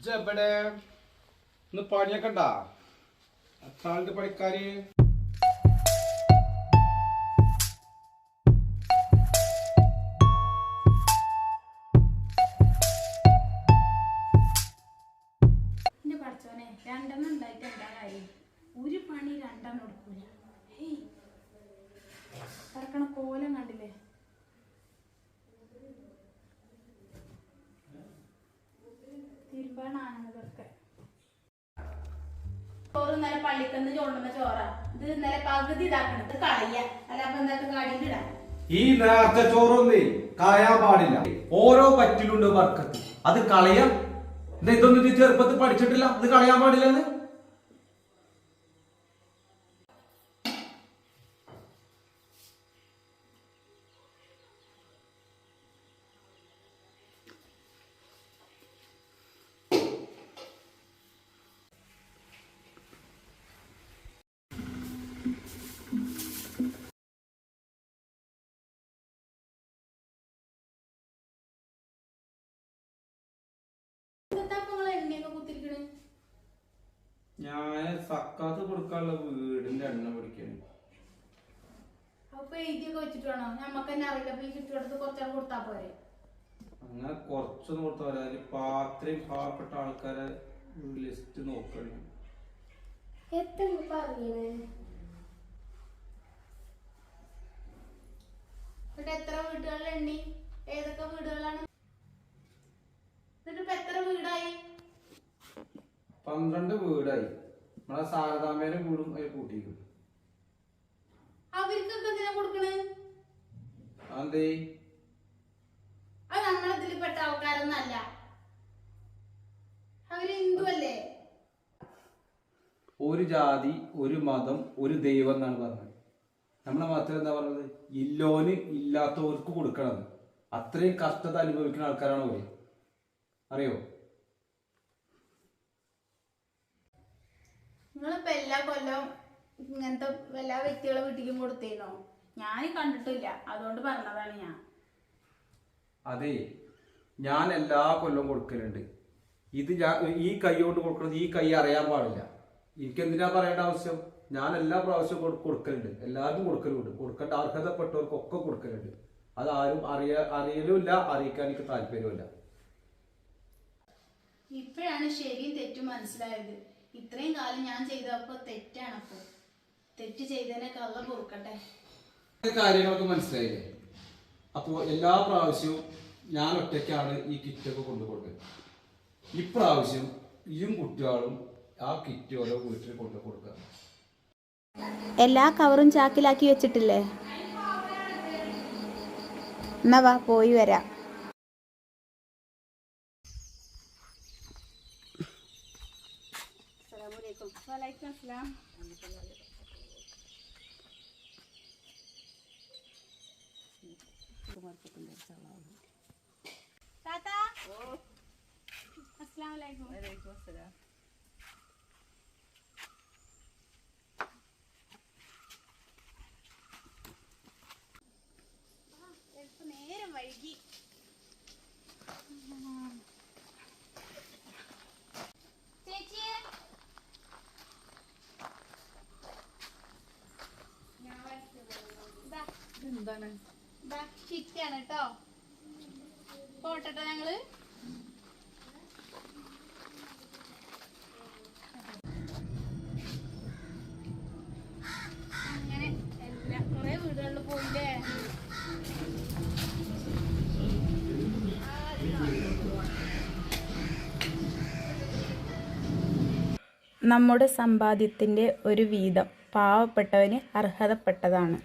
ഇജ്ജെവിടെ? ഇന്ന് പണിയൊക്കെ ഉണ്ടാ? എത്രാളുടെ പണിക്കാര്? രണ്ടെണ്ണം ഉണ്ടായിട്ട് എന്താ കാര്യം? ഒരു പണി രണ്ടെണ്ണം എടുക്കൂല ഹേയ് കിടക്കണ കോലം കണ്ടില്ലേ തിരുമ്പാണാണെന്ന് ഇതൊക്കെ ചോറ് ഇന്നലെ പള്ളിക്കന്ന് ചോണ്ടുന്ന ചോറാ. ഇത് ഇന്നലെ പകുതി ഇതാക്കണം. ഇത് കളയ. അല്ല അപ്പൊ എന്താ ഇടാം. ഈ നേർച്ച ചോറൊന്നേ കളയാൻ പാടില്ല. ഓരോ പറ്റിലുണ്ട് വർക്കത്ത്. അത് കളയാം. ഇതൊന്നും ചെറുപ്പത്തിൽ പഠിച്ചിട്ടില്ല. അത് കളയാൻ പാടില്ലെന്ന് ഞാൻ സക്കാത്ത് കൊടുക്കാനുള്ള വീടിന്റെ എണ്ണ പിടിക്കണം. കൊടുത്താ പോരെ? അങ്ങനെ കുറച്ചൊന്നും കൊടുത്താൽ മതി അതിൽ പാത്രയും പാവപ്പെട്ട ആൾക്കാരെ ലിസ്റ്റ് നോക്കണം. എത്ര പറയണേ എന്നിട്ട് എത്ര വീടുകളിൽ എണ്ണി ഏതൊക്കെ വീടുകളാണ് എന്നിട്ട് ഇപ്പൊ എത്ര വീടായി പന്ത്രണ്ട് വീടായി. നമ്മളെ സാരദാമേനെ കൂടും അതിൽ കൂട്ടിയിരിക്കും അവർക്കൊക്കെ എന്തിനാ കൊടുക്കണേ? അതെന്തേ? അത് നമ്മളതിൽ പെട്ട ആൾക്കാരൊന്നല്ല. അവർ ഹിന്ദു അല്ലേ? ഒരു ജാതി ഒരു മതം ഒരു ദൈവം എന്നാണ് പറഞ്ഞത്. നമ്മുടെ മതത്തിൽ എന്താ പറഞ്ഞത്? ഇല്ലോന് ഇല്ലാത്തവർക്ക് കൊടുക്കണം. അത്രയും കഷ്ടത അനുഭവിക്കുന്ന ആൾക്കാരാണ് അവർ? അറിയോ? നിങ്ങളിപ്പോ എല്ലാ കൊല്ലം ഇങ്ങനത്തെ എല്ലാ വ്യക്തികളെ വീട്ടിലും കൊടുത്തേനോ ഞാൻ കണ്ടിട്ടില്ല. അതുകൊണ്ട് പറഞ്ഞതാണ് ഞാൻ. അതെ. ഞാൻ എല്ലാ കൊല്ലവും കൊടുക്കലുണ്ട്. ഇത് ഞാൻ ഈ കൈ കൊണ്ട് കൊടുക്കുന്നത് ഈ കൈ അറിയാൻ പാടില്ല. എനിക്ക് എന്തിനാ പറയേണ്ട ആവശ്യം? ഞാൻ എല്ലാ പ്രാവശ്യവും കൊടു- കൊടുക്കലുണ്ട്. എല്ലാവർക്കും കൊടുക്കലുണ്ട് കൊടുക്കേണ്ട അർഹതപ്പെട്ടവർക്കൊക്കെ കൊടുക്കലുണ്ട്. അത് ആരും അറിയ അറിയലുമില്ല അറിയിക്കാൻ എനിക്ക് താല്പര്യമില്ല ഇപ്പോഴാണ് ശരിയും തെറ്റും മനസ്സിലായത്. ഇത്രയും കാലം ഞാൻ ചെയ്തപ്പോ തെറ്റാണ് അപ്പൊ. തെറ്റ് ചെയ്തതിനെ കള്ള പൊറുക്കട്ടെ കാര്യങ്ങളൊക്കെ മനസ്സിലായില്ലേ? അപ്പോൾ എല്ലാ പ്രാവശ്യവും ഞാൻ ഒറ്റയ്ക്കാണ് ഈ കിറ്റൊക്കെ കൊണ്ടുപോകുന്നത് ഇപ്രാവശ്യം ഇയും കുട്ടികളും ആ കിറ്റ് ഓരോ വീട്ടിൽ കൊണ്ടു കൊടുക്കുക. എല്ലാ കവറും ചാക്കിലാക്കി വെച്ചിട്ടില്ലേ? എന്നാ വാ പോയി വരാം. ওয়ালাইকুম আসসালাম তোমার পছন্দের চাওয়া টাটা আসসালামু আলাইকুম ওয়ালাইকুম আসসালাম എന്താണ്? ചിറ്റാണ് കേട്ടോ പോട്ടെ ഞങ്ങൾ. അങ്ങനെ എല്ലാ നമ്മുടെ സമ്പാദ്യത്തിന്റെ ഒരു വീതം പാവപ്പെട്ടവന് അർഹതപ്പെട്ടതാണ്.